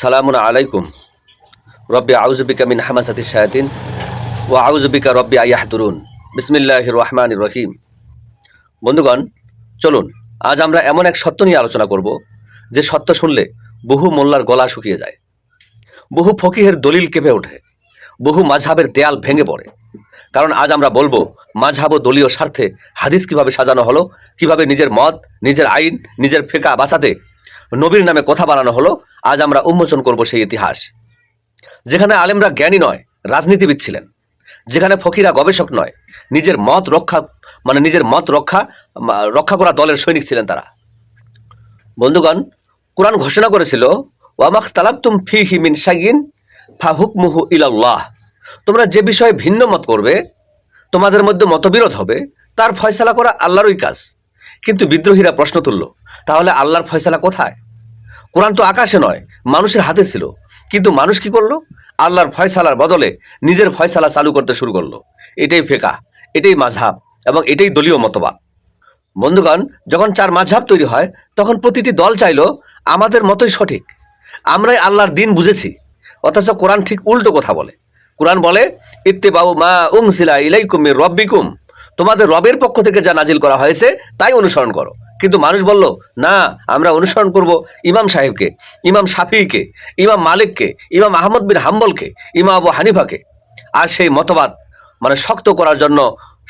সালামুন আলাইকুম। রব্বি আউজবিকা মিন হামাসাতি শায়াতিন ও আউজবিকা রব্বি আয়াহদুরুন বিসমিল্লাহ রহমান রহিম। বন্ধুগণ, চলুন, আজ আমরা এমন এক সত্য নিয়ে আলোচনা করব, যে সত্য শুনলে বহু মোল্লার গলা শুকিয়ে যায়, বহু ফকিহের দলিল কেঁপে ওঠে, বহু মাঝহাবের দেয়াল ভেঙে পড়ে। কারণ আজ আমরা বলব, মাঝহাব ও দলীয় স্বার্থে হাদিস কীভাবে সাজানো হলো, কীভাবে নিজের মত, নিজের আইন, নিজের ফেকা বাঁচাতে নবীর নামে কথা বানানো হলো, আজ আমরা উন্মোচন করব সেই ইতিহাস। যেখানে আলেমরা জ্ঞানী নয়, রাজনীতিবিদ ছিলেন। যেখানে ফকিরা গবেষক নয়, নিজের মত রক্ষা মানে নিজের মত রক্ষা রক্ষা করা দলের সৈনিক ছিলেন তারা। বন্ধুগণ, কোরআন ঘোষণা করেছিল, ওয়ামাখ তালাবতুম ফি হিমিন সাগিন ফা হুকমুহু ইলাল্লাহ। তোমরা যে বিষয়ে ভিন্ন মত করবে, তোমাদের মধ্যে মতবিরোধ হবে, তার ফয়সালা করা আল্লাহরই কাজ। কিন্তু বিদ্রোহীরা প্রশ্ন তুলল, তাহলে আল্লাহর ফয়সালা কোথায়? কোরআন তো আকাশে নয়, মানুষের হাতে ছিল। কিন্তু মানুষ কি করল? আল্লাহর ফয়সালার বদলে নিজের ফয়সালা চালু করতে শুরু করল। এটাই ফেকা, এটাই মাঝহাব এবং এটাই দলীয় মতবাদ। বন্ধুগণ, যখন চার মাঝহাব তৈরি হয়, তখন প্রতিটি দল চাইলো, আমাদের মতোই সঠিক। আমরাই আল্লাহর দিন বুঝেছি। অথচ কোরআন ঠিক উল্টো কথা বলে। কোরআন বলে, ইত্তেবাউ মা উংসিলা ইলাইকুম রব্বিকুম। তোমাদের রবের পক্ষ থেকে যা নাজিল করা হয়েছে, তাই অনুসরণ করো। কিন্তু মানুষ বলল, না, আমরা অনুসরণ করব ইমাম সাহেবকে, ইমাম শাফিকে ইমাম মালিককে, ইমাম আহমদ বিন হাম্বলকে, ইমাম আবু হানিফাকে। আর সেই মতবাদ মানে শক্ত করার জন্য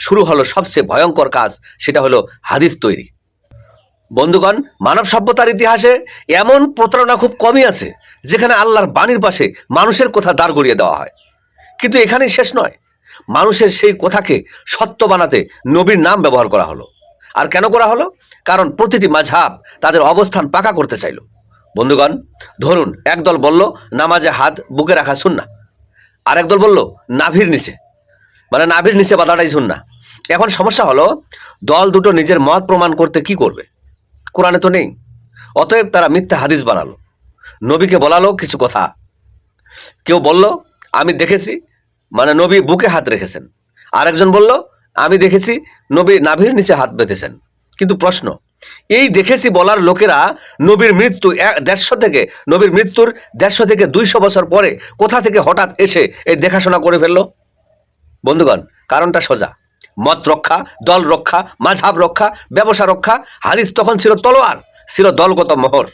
শুরু হলো সবচেয়ে ভয়ঙ্কর কাজ, সেটা হলো হাদিস তৈরি। বন্ধুগণ, মানব সভ্যতার ইতিহাসে এমন প্রতারণা খুব কমই আছে, যেখানে আল্লাহর বাণীর পাশে মানুষের কথা দাঁড় করিয়ে দেওয়া হয়। কিন্তু এখানেই শেষ নয়, মানুষের সেই কথাকে সত্য বানাতে নবীর নাম ব্যবহার করা হলো। আর কেন করা হলো? কারণ প্রতিটি মাঝহাব তাদের অবস্থান পাকা করতে চাইল। বন্ধুগণ, ধরুন একদল বলল, নামাজে হাত, বুকে রাখা শুননা আর একদল বলল, নাভির নিচে। মানে নাভির নিচে বাধাটাই শুননা এখন সমস্যা হলো, দল দুটো নিজের মত প্রমাণ করতে কি করবে? কোরআনে তো নেই। অতএব তারা মিথ্যা হাদিস বানালো। নবীকে বলালো কিছু কথা। কেউ বলল, আমি দেখেছি। মানে নবী বুকে হাত রেখেছেন। আরেকজন বলল আমি দেখেছি নবী নাভির নিচে হাত বেঁধেছেন। কিন্তু প্রশ্ন, এই দেখেছি বলার লোকেরা নবীর মৃত্যু দেড়শো থেকে, নবীর মৃত্যুর দেড়শো থেকে দুইশো বছর পরে কোথা থেকে হঠাৎ এসে এই দেখাশোনা করে ফেলল? বন্ধুগণ, কারণটা সোজা। মত রক্ষা, দল রক্ষা, মাঝহাব রক্ষা, ব্যবসা রক্ষা হারিস তখন ছিল তলোয়ার, ছিল দলগত মোহর।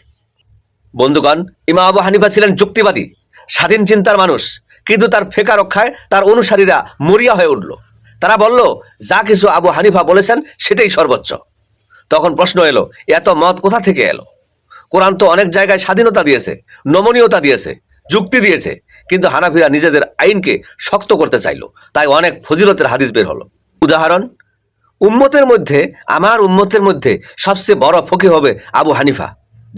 বন্ধুগণ ইমা আবু হানিফা ছিলেন যুক্তিবাদী, স্বাধীন চিন্তার মানুষ, কিন্তু তার ফেকা রক্ষায় তার অনুসারীরা মরিয়া হয়ে উঠল। তারা বলল, যা কিছু আবু হানিফা বলেছেন সেটাই সর্বোচ্চ। তখন প্রশ্ন এলো, এত মত কোথা থেকে এলো? কোরআন তো অনেক জায়গায় স্বাধীনতা দিয়েছে, নমনীয়তা দিয়েছে, যুক্তি দিয়েছে, কিন্তু হানাফিরা নিজেদের আইনকে শক্ত করতে চাইলো, তাই অনেক ফজিলতের হাদিস বের হলো। উদাহরণ, উম্মতের মধ্যে, আমার উম্মতের মধ্যে সবচেয়ে বড় ফকি হবে আবু হানিফা,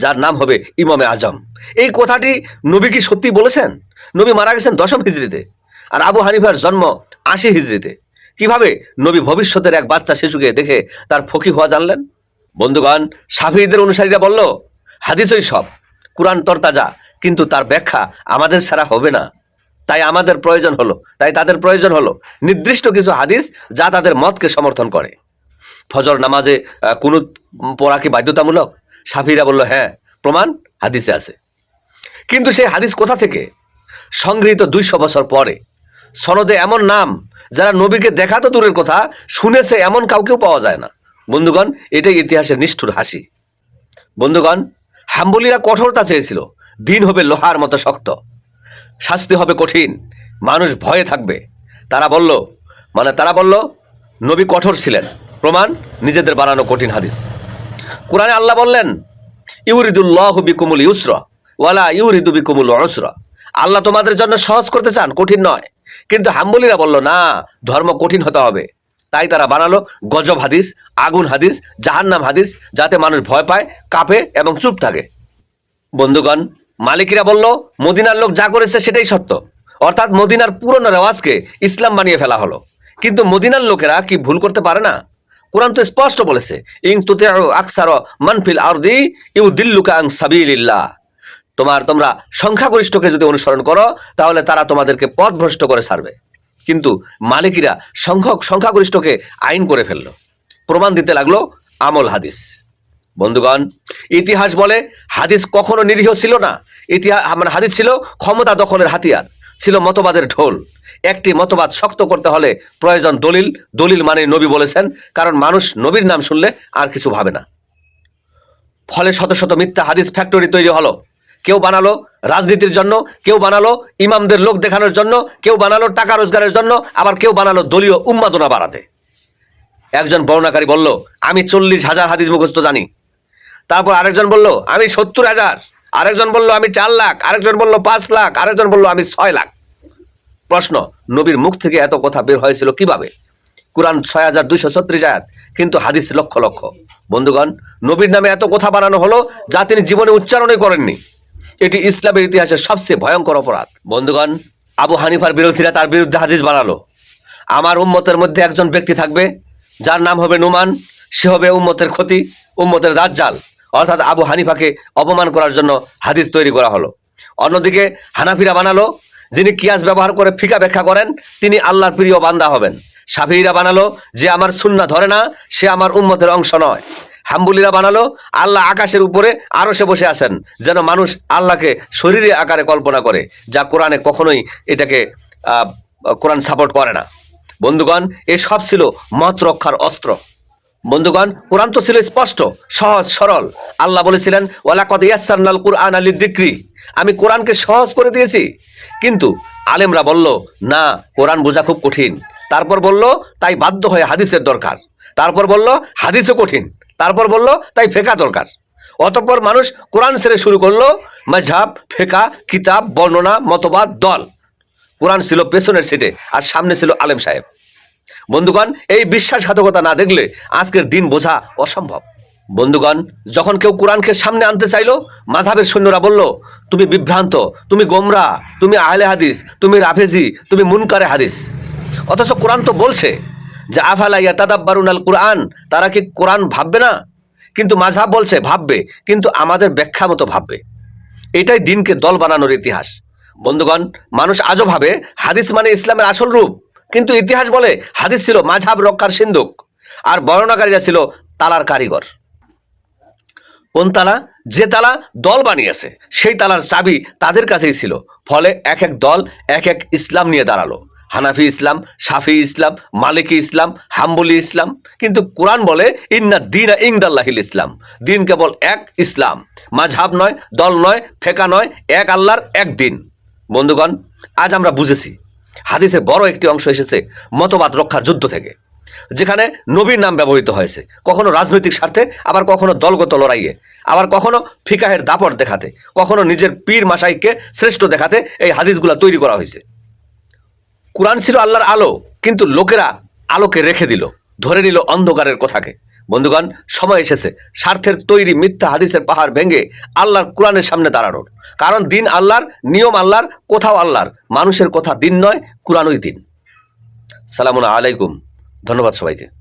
যার নাম হবে ইমামে আজম। এই কথাটি নবী কি সত্যি বলেছেন? নবী মারা গেছেন দশম হিজড়িতে, আর আবু হানিফার জন্ম আশি হিজড়িতে। কীভাবে নবী ভবিষ্যতের এক বাচ্চা শিশুকে দেখে তার ফকি হওয়া জানলেন? বন্ধুগণ সাফিদের অনুসারীরা বলল, হাদিসই সব। কোরআন তরতাজা, কিন্তু তার ব্যাখ্যা আমাদের ছাড়া হবে না। তাই আমাদের প্রয়োজন হলো, তাই তাদের প্রয়োজন হলো নির্দিষ্ট কিছু হাদিস যা তাদের মতকে সমর্থন করে। ফজর নামাজে কুনুত পড়া কি বাধ্যতামূলক? সাফিরা বলল হ্যাঁ প্রমাণ হাদিসে আছে। কিন্তু সেই হাদিস কোথা থেকে? সংগৃহীত দুইশো বছর পরে। সনদে এমন নাম যারা নবীকে দেখা তো দূরের কথা, শুনেছে এমন কাউকেও পাওয়া যায় না। বন্ধুগণ, এটাই ইতিহাসের নিষ্ঠুর হাসি। বন্ধুগণ, হাম্বলিরা কঠোরতা চেয়েছিল। দিন হবে লোহার মতো শক্ত। শাস্তি হবে কঠিন। মানুষ ভয়ে থাকবে। তারা বলল মানে তারা বলল, নবী কঠোর ছিলেন। প্রমাণ, নিজেদের বানানো কঠিন হাদিস। কোরআনে আল্লাহ বললেন, ইউরিদুল্লাহ বিকুমুল ইউসর ওয়ালা ইউরিদু বিকুমুল অসরা আল্লাহ তোমাদের জন্য সহজ করতে চান, কঠিন নয়। কিন্তু হাম্বলিরা বলল, না, ধর্ম কঠিন হতে হবে। তাই তারা বানালো গজব হাদিস, আগুন হাদিস, জাহান্নাম হাদিস, যাতে মানুষ ভয় পায়, কাঁপে এবং চুপ থাকে। বন্ধুগণ, মালিকিরা বলল, মদিনার লোক যা করেছে সেটাই সত্য। অর্থাৎ মদিনার পুরনো রেওয়াজকে ইসলাম বানিয়ে ফেলা হলো। কিন্তু মদিনার লোকেরা কি ভুল করতে পারে না? কোরআন তো স্পষ্ট বলেছে ইং তুতে আখতার মানফিল আরদি ইউ দিল্লুকা আং সাবিলিল্লাহ। তোমার, তোমরা সংখ্যাগরিষ্ঠকে যদি অনুসরণ করো, তাহলে তারা তোমাদেরকে পথভ্রষ্ট করে ছাড়বে। কিন্তু মালিকিরা সংখ্যক, সংখ্যাগরিষ্ঠকে আইন করে ফেলল। প্রমাণ দিতে লাগল আমল হাদিস। বন্ধুগণ, ইতিহাস বলে হাদিস কখনো নিরীহ ছিল না। ইতিহাস মানে হাদিস ছিল ক্ষমতা দখলের হাতিয়ার, ছিল মতবাদের ঢোল। একটি মতবাদ শক্ত করতে হলে প্রয়োজন দলিল। দলিল মানে নবী বলেছেন, কারণ মানুষ নবীর নাম শুনলে আর কিছু ভাবে না। ফলে শত শত মিথ্যা হাদিস ফ্যাক্টরি তৈরি হলো। কেউ বানালো রাজনীতির জন্য, কেউ বানালো ইমামদের লোক দেখানোর জন্য, কেউ বানালো টাকা রোজগারের জন্য, আবার কেউ বানালো দলীয় উন্মাদনা বাড়াতে। একজন বর্ণাকারী বলল, আমি চল্লিশ হাজার হাদিস মুখস্থ জানি। তারপর আরেকজন বলল, আমি সত্তর হাজার। আরেকজন বলল, আমি চার লাখ। আরেকজন বলল, পাঁচ লাখ। আরেকজন বলল, আমি ছয় লাখ। প্রশ্ন, নবীর মুখ থেকে এত কথা বের হয়েছিল কীভাবে? কোরআন ছয় হাজার দুইশো ছত্রিশ আয়াত, কিন্তু হাদিস লক্ষ লক্ষ। বন্ধুগণ, নবীর নামে এত কথা বানানো হলো যা তিনি জীবনে উচ্চারণই করেননি। এটি ইসলামের ইতিহাসের সবচেয়ে ভয়ঙ্কর অপরাধ। বন্ধুগণ, আবু হানিফার বিরোধীরা তার বিরুদ্ধে হাদিস বানালো। আমার উম্মতের মধ্যে একজন ব্যক্তি থাকবে, যার নাম হবে নুমান। সে হবে উম্মতের ক্ষতি, উম্মতের দাজ্জাল। অর্থাৎ আবু হানিফাকে অপমান করার জন্য হাদিস তৈরি করা হলো। অন্যদিকে হানাফিরা বানালো, যিনি কিয়াস ব্যবহার করে ফিকা ব্যাখ্যা করেন, তিনি আল্লাহর প্রিয় বান্দা হবেন। সাফিরা বানালো যে, আমার সুন্না ধরে না, সে আমার উম্মতের অংশ নয়। হাম্বুলিরা বানালো, আল্লাহ আকাশের উপরে আরও সে বসে আছেন, যেন মানুষ আল্লাহকে শরীরে আকারে কল্পনা করে, যা কোরআনে কখনোই এটাকে কোরআন সাপোর্ট করে না। বন্ধুগণ এসব ছিল মত রক্ষার অস্ত্র। বন্ধুগণ, কোরআন তো ছিল স্পষ্ট, সহজ, সরল। আল্লাহ বলেছিলেন, ওয়ালাকদ ইয়াসান্নাল কুরআন আলী দিক্রি আমি কোরআনকে সহজ করে দিয়েছি। কিন্তু আলেমরা বলল, না, কোরআন বোঝা খুব কঠিন। তারপর বলল, তাই বাধ্য হয়ে হাদিসের দরকার। তারপর বলল, হাদিসও কঠিন। তারপর বলল, তাই ফেকা দরকার। অতঃপর মানুষ কোরআন ছেড়ে শুরু করল, মাঝহাব, ফেকা, কিতাব, বর্ণনা, মতবাদ, দল। কোরআন ছিল পেছনের সিটে আর সামনে ছিল আলেম সাহেব। বন্ধুগণ, এই বিশ্বাসঘাতকতা না দেখলে আজকের দিন বোঝা অসম্ভব। বন্ধুগণ, যখন কেউ কোরআনকে সামনে আনতে চাইলো মাঝাবের সৈন্যরা বলল, তুমি বিভ্রান্ত, তুমি গোমরা, তুমি আহলে হাদিস, তুমি রাফেজি, তুমি মুনকারে হাদিস। অথচ কোরআন তো বলছে যে আফালা ইয়াতাদাব্বারুন আল কোরআন, তারা কি কোরআন ভাববে না? কিন্তু মাঝহাব বলছে, ভাববে, কিন্তু আমাদের ব্যাখ্যা মতো ভাববে। এটাই দিনকে দল বানানোর ইতিহাস। বন্ধুগণ, মানুষ আজও ভাবে, হাদিস মানে ইসলামের আসল রূপ। কিন্তু ইতিহাস বলে, হাদিস ছিল মাঝহাব রক্ষার সিন্ধুক, আর বর্ণনাকারীরা ছিল তালার কারিগর। কোন তালা? যে তালা দল বানিয়েছে, সেই তালার চাবি তাদের কাছেই ছিল। ফলে এক এক দল, এক এক ইসলাম নিয়ে দাঁড়াল। হানাফি ইসলাম, শাফি ইসলাম, মালিকি ইসলাম, হাম্বলি ইসলাম। কিন্তু কোরআন বলে, ইন্না দিন ইংদাল্লাহিল ইসলাম। দিন কেবল এক ইসলাম। মাঝহাব নয়, দল নয়, ফেকা নয়, এক আল্লাহর এক দিন। বন্ধুগণ, আজ আমরা বুঝেছি, হাদিসে বড় একটি অংশ এসেছে, মতবাদ রক্ষার যুদ্ধ থেকে, যেখানে নবীর নাম ব্যবহৃত হয়েছে। কখনো রাজনৈতিক স্বার্থে, আবার কখনো দলগত লড়াইয়ে। আবার কখনো ফিকাহের দাপট দেখাতে, কখনো নিজের পীর মাসাইকে শ্রেষ্ঠ দেখাতে এই হাদিসগুলা তৈরি করা হয়েছে। কোরআন ছিল আল্লাহর আলো, কিন্তু লোকেরা আলোকে রেখে দিল, ধরে নিল অন্ধকারের কথাকে। বন্ধুগণ, সময় এসেছে, স্বার্থের তৈরি মিথ্যা হাদিসের পাহাড় ভেঙে আল্লাহর কোরআনের সামনে দাঁড়ানোর। কারণ দিন আল্লাহর, নিয়ম আল্লাহর, কোথাও আল্লাহর। মানুষের কথা দিন নয়, কোরআনই দিন। সালামুন আলাইকুম। ধন্যবাদ সবাইকে।